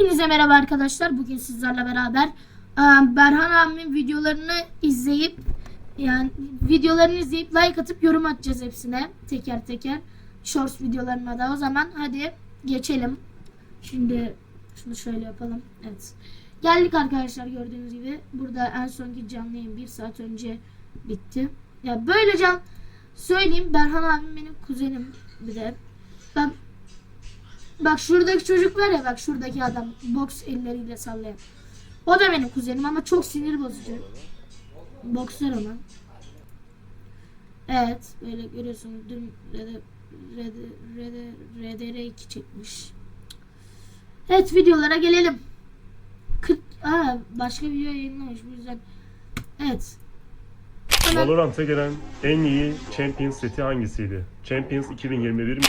Hepinize merhaba arkadaşlar. Bugün sizlerle beraber e, Berhan abimin videolarını izleyip yani videolarını izleyip like atıp yorum atacağız hepsine teker teker. Shorts videolarına da o zaman hadi geçelim. Şimdi şunu şöyle yapalım. Evet. Geldik arkadaşlar gördüğünüz gibi. Burada en sonki canlı yayın bir saat önce bitti. Ya böyle can söyleyeyim Berhan abim benim kuzenim bir de. Ben Bak şuradaki çocuk var ya bak şuradaki adam boks elleriyle sallayan. O da benim kuzenim ama çok sinir bozucu. Boksör ama. Evet böyle görüyorsunuz dün Rede, Rede, Rede, RDR2 çekmiş. Evet videolara gelelim. 40, aa, başka video yayınlamış bu yüzden. Evet. Valorant'a gelen en iyi Champions seti hangisiydi? Champions 2021 mi?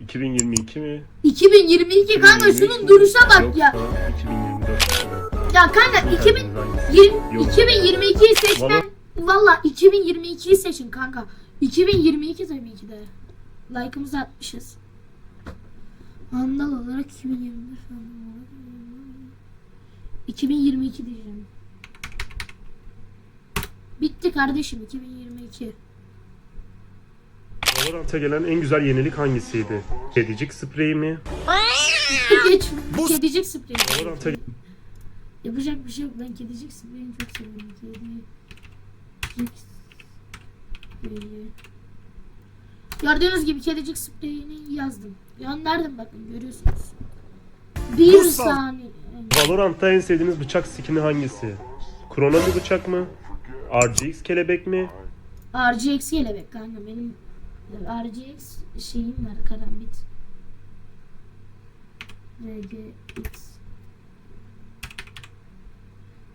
2022 mi? 2022 kanka 2023 şunun mi? duruşa bak ya. Yoksa 2024 mi? Ya kanka 2000 Hangisi? Yirmi- Yok. 2022'yi seçmen Valla- valla 2022'yi seçin kanka. 2022 tabii ki de. Like'ımızı atmışız. Andal olarak 2021 2022 diyeceğim. Bitti kardeşim 2022. Valorant'a gelen en güzel yenilik hangisiydi? Kedicik spreyi mi? Geç. Kedicik spreyi. Valorant'a Yapacak bir şey yok. Ben kedicik spreyini çok seviyorum. Kedicik spreyi. Gördüğünüz gibi kedicik spreyini yazdım. Gönderdim bakın görüyorsunuz. Bir saniye. Valorant'ta en sevdiğiniz bıçak skini hangisi? Kronomi bıçak mı? RGX kelebek mi? RGX kelebek kanka benim RGX şeyim var karambit. RGX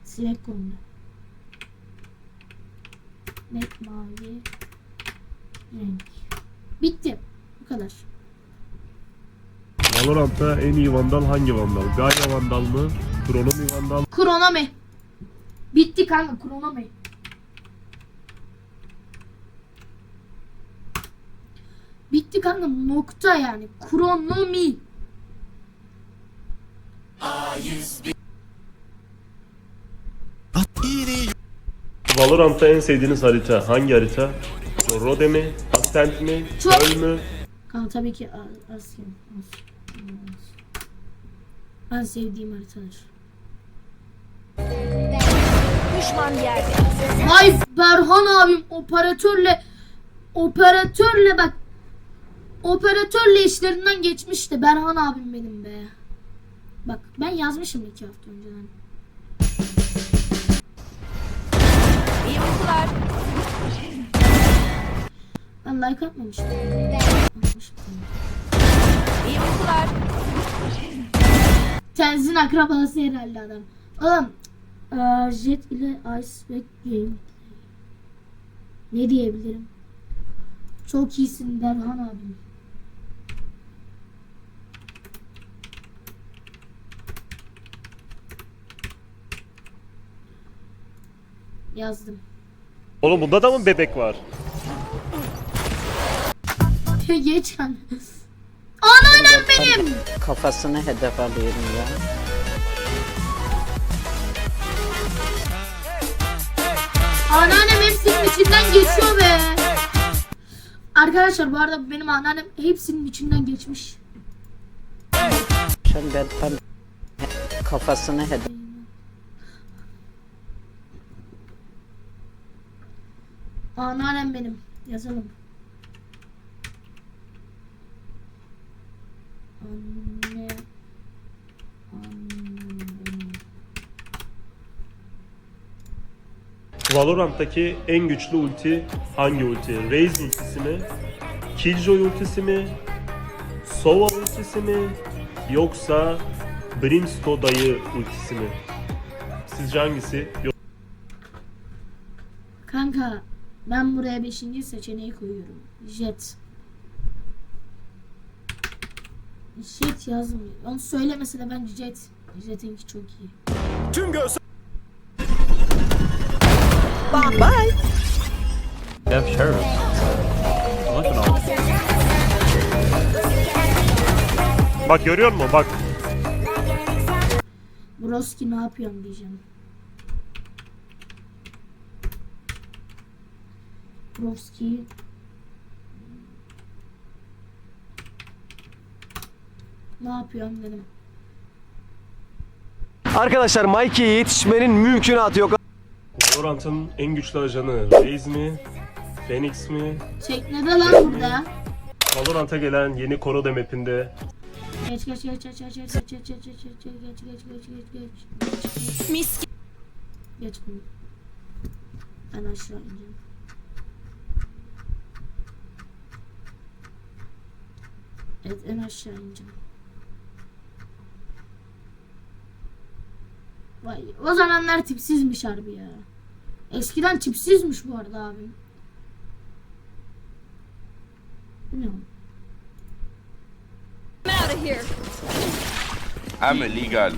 Sinek kondu. Net mavi renk. Bitti. Bu kadar. Valorant'ta en iyi vandal hangi vandal? Gaia vandal mı? Kronomi vandal Kronomi. Bitti kanka kronomi. Bitti kanka nokta yani. Kronomi. Valorant'ta en sevdiğiniz harita hangi harita? Rode mi? Ascent mi? Çok- Pearl mü? Kanka tabii ki Asya. Asya. En sevdiğim haritadır. Düşman yerde. Vay Berhan abim operatörle operatörle bak operatörle işlerinden geçmişti Berhan abim benim be. Bak ben yazmışım iki hafta önceden. İyi uykular. Ben like atmamıştım. İyi uykular. Tenzin akrabası herhalde adam. Oğlum Jet ile Ice Game. Ne diyebilirim? Çok iyisin Berhan abim. Yazdım. Oğlum bunda da mı bebek var? Geç. Anneannem benim. Kafasını hedef alıyorum ya. Anneannem hepsinin içinden geçiyor be. Arkadaşlar bu arada benim anneannem hepsinin içinden geçmiş. Şimdi ben tam kafasını hedef Anneannem benim. Yazalım. Anne. Valorant'taki en güçlü ulti hangi ulti? Raze ultisi mi? Killjoy ultisi mi? Sova ultisi mi? Yoksa Brimstone dayı ultisi mi? Sizce hangisi? Yok. Kanka ben buraya 5. seçeneği koyuyorum. Jet. Jet yazmıyor. Onu söylemese de bence Jet. Jet'inki çok iyi. Dev Sheriff. Look at all. Bak görüyor musun? Bak. Broski ne yapıyorsun diyeceğim. Broski ne yapıyorsun dedim. Arkadaşlar Mikey'e yetişmenin mümkünatı yok. Valorant'ın en güçlü ajanı Raze mi? Phoenix mi? Teknede lan burada. Valorant'a gelen yeni Koroda map'inde Geç geç geç geç geç geç geç geç geç geç geç geç geç geç geç geç Mis geç bunu. Ben aşağı ineceğim. Evet en aşağı ineceğim. Vay o zamanlar tipsizmiş harbi ya. Eskiden tipsizmiş bu arada abim. Out of here. I'm illegal. My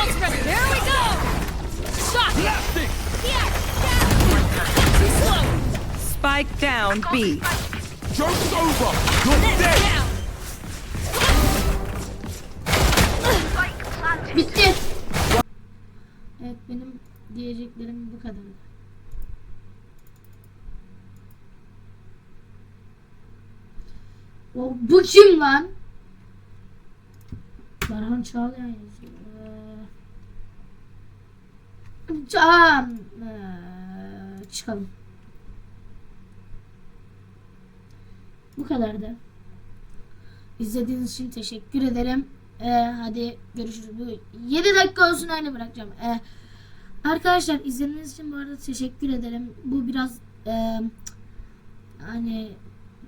ult's ready. Here we go. Shot. Yeah. Too slow. Spike down B. Joke's over. You're dead. Bitti. Evet benim diyeceklerim bu kadar. O bu kim lan? Barhan Çağlayan yazıyor. Ee, Tamam. Ee, çıkalım. Bu kadardı. İzlediğiniz için teşekkür ederim. Ee, hadi görüşürüz. Bu 7 dakika olsun öyle bırakacağım. Ee, arkadaşlar izlediğiniz için bu arada teşekkür ederim. Bu biraz e, hani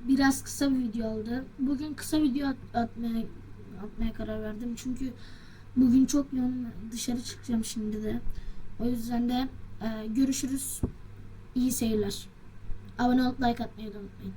biraz kısa bir video oldu. Bugün kısa video at- atmaya atmaya karar verdim. Çünkü bugün çok yoğun dışarı çıkacağım şimdi de. O yüzden de e, görüşürüz. İyi seyirler. Abone olup like atmayı unutmayın.